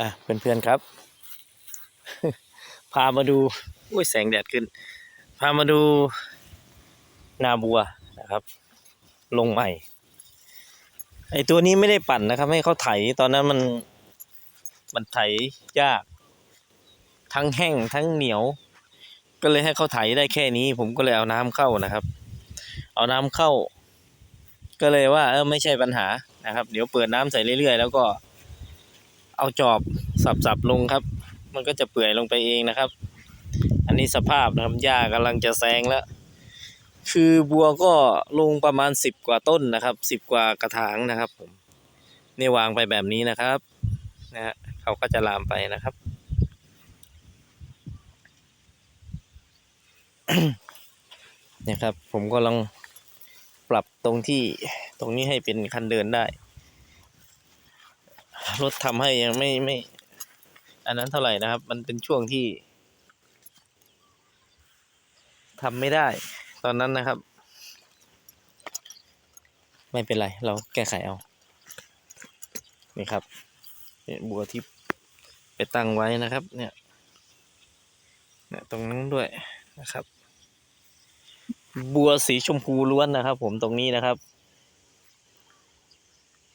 อะเพื่อนๆครับ พามาดูอุ้ยแสงแดดขึ้น พามาดูนาบัวนะครับ ลงใหม่ ไอตัวนี้ไม่ได้ปั่นนะครับ ให้เขาไถตอนนั้นมันมันไถยาก ทั้งแห้งทั้งเหนียว ก็เลยให้เขาไถได้แค่นี้ ผมก็เลยเอาน้ำเข้านะครับ เอาน้ำเข้า ก็เลยว่าเออไม่ใช่ปัญหานะครับ เดี๋ยวเปิดน้ำใส่เรื่อยๆ แล้วก็ เอาจอบสับๆลงครับ มันก็จะเปื่อยลงไปเองนะครับ อันนี้สภาพนะครับหญ้ากำลังจะแซงแล้ว คือบัวก็ลงประมาณสิบกว่าต้นนะครับสิบกว่ากระถางนะครับผมนี่วางไปแบบนี้นะครับนะฮะเขาก็จะลามไปนะครับเนี่ยครับผมก็ลองปรับตรงที่ตรงนี้ให้เป็นคันเดินได้ รถทำให้ยังไม่ไม่ อันนั้นเท่าไหร่นะครับ มันเป็นช่วงที่ทำไม่ได้ ตอนนั้นนะครับ ไม่เป็นไร เราแก้ไขเอา นี่ครับเนี่ยบัวที่ไปตั้งไว้นะครับ เนี่ยเนี่ยตรงนั้นด้วยนะครับ บัวสีชมพูล้วนนะครับ ผมตรงนี้นะครับ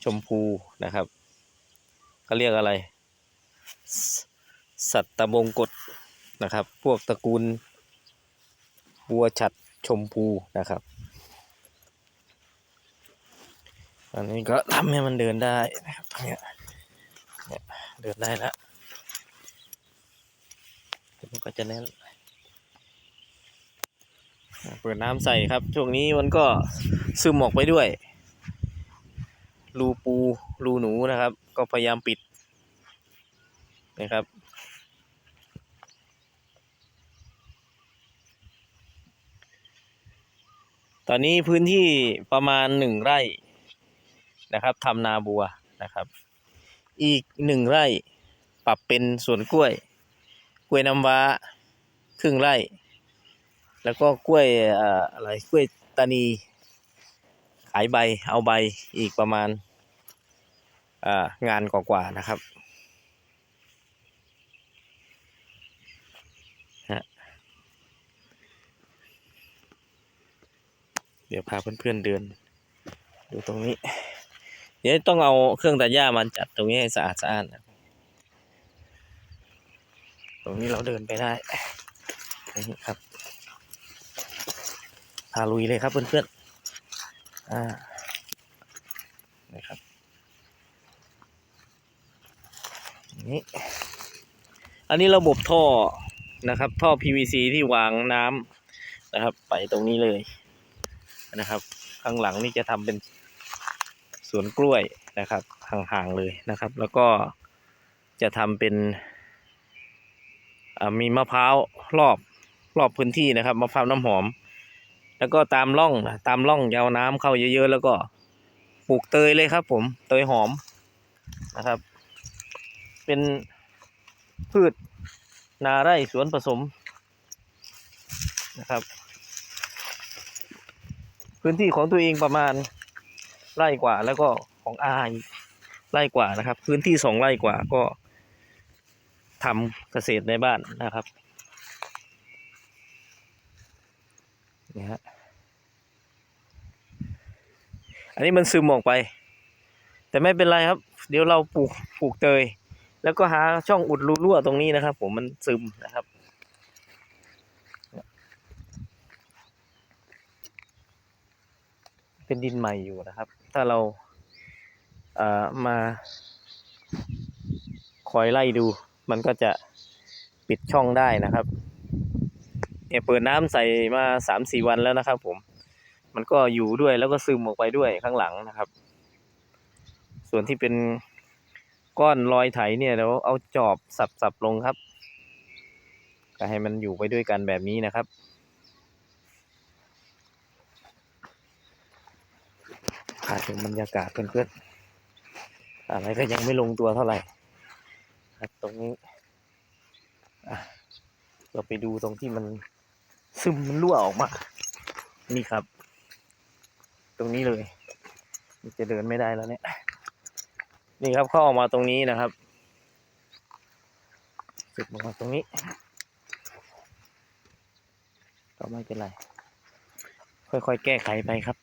ชมพูนะครับ เขาเรียกอะไร สัตตบงกฎนะครับ พวกตระกูลบัวฉัดชมพูนะครับ อันนี้ก็ทำให้มันเดินได้นะครับเนี้ยเนี่ยเดินได้แล้วเดี๋ยวมันก็จะแน่นเปิดน้ำใส่ครับ ช่วงนี้มันก็ซึมออกไปด้วย รูปูรูหนูนะครับ ก็พยายามปิดนะครับตอนนี้พื้นที่ประมาณหนึ่งไร่นะครับทำนาบัวนะครับ อีกหนึ่งไร่ปรับเป็นสวนกล้วย กล้วยน้ำว้าครึ่งไร่ แล้วก็กล้วยอะไรกล้วยตานี ขายใบเอาใบอีกประมาณางานกว่าๆนะครับเดี๋ยวพาเพื่อนๆเดิน ดูตรงนี้ เดี๋ยวต้องเอาเครื่องตัดหญ้ามาจัดตรงนี้ให้สะอาดสะอาดนะตรงนี้เราเดินไปได้นี่ครับพาลุยเลยครับเพื่อนานะครับนี่อันนี้ระบบท่อนะครับ ท่อ PVC ที่วางน้ำนะครับ ไปตรงนี้เลยนะครับ ข้างหลังนี่จะทำเป็นสวนกล้วยนะครับ ห่างๆเลยนะครับ แล้วก็จะทำเป็นมีมะพร้าวรอบรอบพื้นที่นะครับมะพร้าวน้ำหอม แล้วก็ตามร่องตามร่องยาวน้ำเข้าเยอะๆ แล้วก็ปลูกเตยเลยครับ ผมเตยหอมนะครับ เป็นพืชนาไร่สวนผสมนะครับ พื้นที่ของตัวเองประมาณไร่กว่าแล้วก็ของอาอีกไร่กว่านะครับ พื้นที่สองไร่กว่าก็ทำเกษตรในบ้านนะครับนี่ฮะ อันนี้มันซึมออกไป แต่ไม่เป็นไรครับ เดี๋ยวเราปลูกปลูกเตย แล้วก็หาช่องอุดรูรั่วตรงนี้นะครับ ผมมันซึมนะครับเป็นดินใหม่อยู่นะครับ ถ้าเราเอ่อมา คอยไล่ดู มันก็จะปิดช่องได้นะครับ เนี่ยเปิดน้ำใส่มาสามสี่วันแล้วนะครับผม มันก็อยู่ด้วยแล้วก็ซึมออกไปด้วยข้างหลังนะครับ ส่วนที่เป็นก้อนรอยไถเนี่ยเราเอาจอบสับๆลงครับ ก็ให้มันอยู่ไปด้วยกันแบบนี้นะครับพาชมบรรยากาศเพื่อนๆอะไรก็ยังไม่ลงตัวเท่าไหร่ครับตรงนี้เราไปดูตรงที่มันซึมมันรั่วออกมา นี่ครับ ตรงนี้เลยมันจะเดินไม่ได้แล้วเนี่ย นี่ครับเข้าออกมาตรงนี้นะครับสุดลงมาตรงนี้ก็ไม่เป็นไร ค่อยๆแก้ไขไปครับ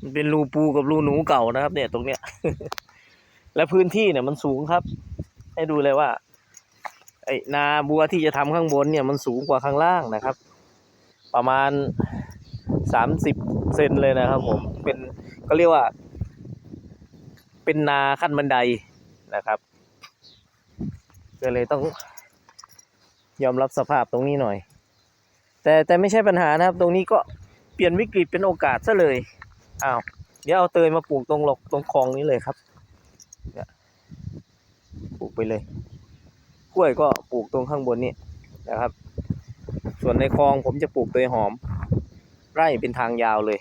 มันเป็นรูปูกับรูหนูเก่านะครับ เนี่ยตรงเนี้ย และพื้นที่เนี่ยมันสูงครับ ให้ดูเลยว่า ไอ้นาบัวที่จะทำข้างบนเนี่ยมันสูงกว่าข้างล่างนะครับ ประมาณ สามสิบเซนเลยนะครับผม เป็นก็เรียกว่า เป็นนาขั้นบันไดนะครับก็เลยต้องยอมรับสภาพตรงนี้หน่อย แต่แต่ไม่ใช่ปัญหานะครับ ตรงนี้ก็เปลี่ยนวิกฤตเป็นโอกาสซะเลยอ้าวเดี๋ยวเอาเตยมาปลูกตรงหลกตรงคลองนี้เลยครับปลูกไปเลยกล้วยก็ปลูกตรงข้างบนนี้นะครับ ส่วนในคลองผมจะปลูกเตยหอม ไร่เป็นทางยาวเลย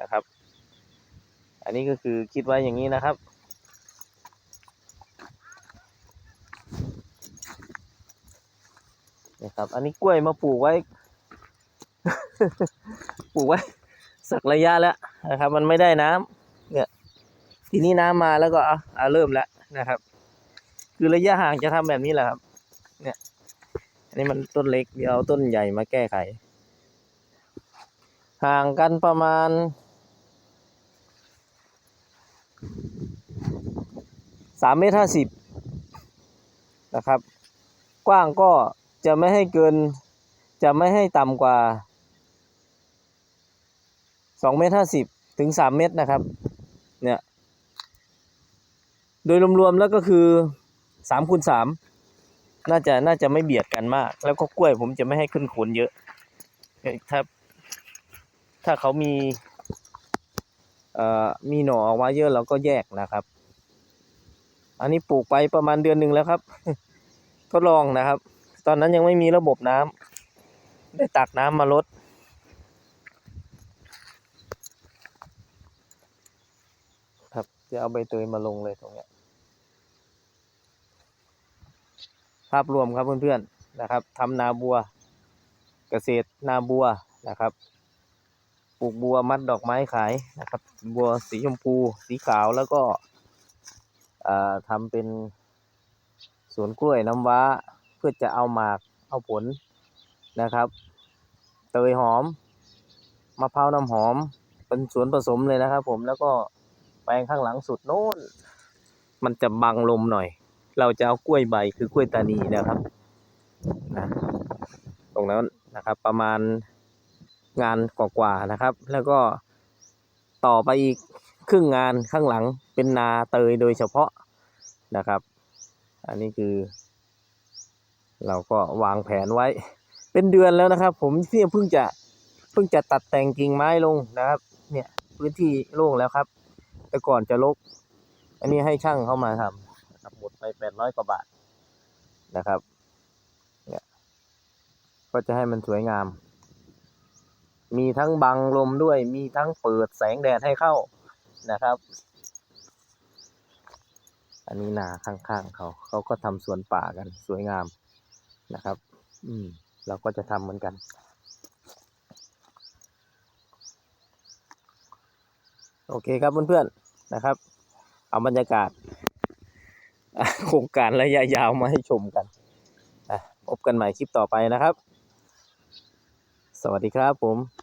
นะครับ อันนี้ก็คือคิดไว้อย่างนี้นะครับ นะครับ อันนี้กล้วยมาปลูกไว้ ปลูกไว้ สักระยะแล้วนะครับ มันไม่ได้น้ำเนี่ย ทีนี้น้ำมาแล้วก็อะอะเริ่มแล้วนะครับ คือระยะห่างจะทำแบบนี้แหละครับ เนี่ย อันนี้มันต้นเล็กเดี๋ยวเอาต้นใหญ่มาแก้ไข ห่างกันประมาณสามเมตรห้าสิบนะครับ กว้างก็จะไม่ให้เกิน จะไม่ให้ต่ำกว่าสองเมตรห้าสิบถึงสามเมตรนะครับ เนี่ย โดยรวมๆแล้วก็คือสามคูณสามน่าจะน่าจะไม่เบียดกันมาก แล้วก็กล้วยผมจะไม่ให้ขึ้นขนเยอะถ้า ถ้าเขามีมีหน่อออกมาเยอะเราก็แยกนะครับ อันนี้ปลูกไปประมาณเดือนหนึ่งแล้วครับ ทดลองนะครับ ตอนนั้นยังไม่มีระบบน้ำได้ตักน้ำมาลดครับจะเอาใบเตยมาลงเลยตรงเนี้ยภาพรวมครับเพื่อนๆนะครับทำนาบัว เกษตรนาบัวนะครับ ปลูกบัวมัดดอกไม้ขายนะครับ บัวสีชมพูสีขาวแล้วก็ทำเป็นสวนกล้วยน้ำว้า เพื่อจะเอาหมากเอาผลนะครับเตยหอมมะพร้าวน้ำหอม เป็นสวนผสมเลยนะครับ ผมแล้วก็แปลงข้างหลังสุดโน้น มันจะบังลมหน่อย เราจะเอากล้วยใบคือกล้วยตานีนะครับนะตรงนั้นนะครับประมาณ งานกว่าๆนะครับ แล้วก็ต่อไปอีกครึ่งงานข้างหลังเป็นนาเตยโดยเฉพาะนะครับ อันนี้คือ เราก็วางแผนไว้ เป็นเดือนแล้วนะครับ ผมเนี่ยเพิ่งจะเพิ่งจะตัดแต่งกิ่งไม้ลงนะครับ เนี่ยพื้นที่โล่งแล้วครับ แต่ก่อนจะลก อันนี้ให้ช่างเข้ามาทำหมดไปแปดร้อยกว่าบาทนะครับ เนี่ยก็จะให้มันสวยงาม มีทั้งบังลมด้วย มีทั้งเปิดแสงแดดให้เข้านะครับ อันนี้นาข้างๆเขา เขาก็ทำสวนป่ากันสวยงามนะครับ อืม เราก็จะทำเหมือนกันโอเคครับเพื่อนๆนะครับ เอาบรรยากาศ โครงการระยะยาวมาให้ชมกันพบกันใหม่คลิปต่อไปนะครับ สวัสดีครับผม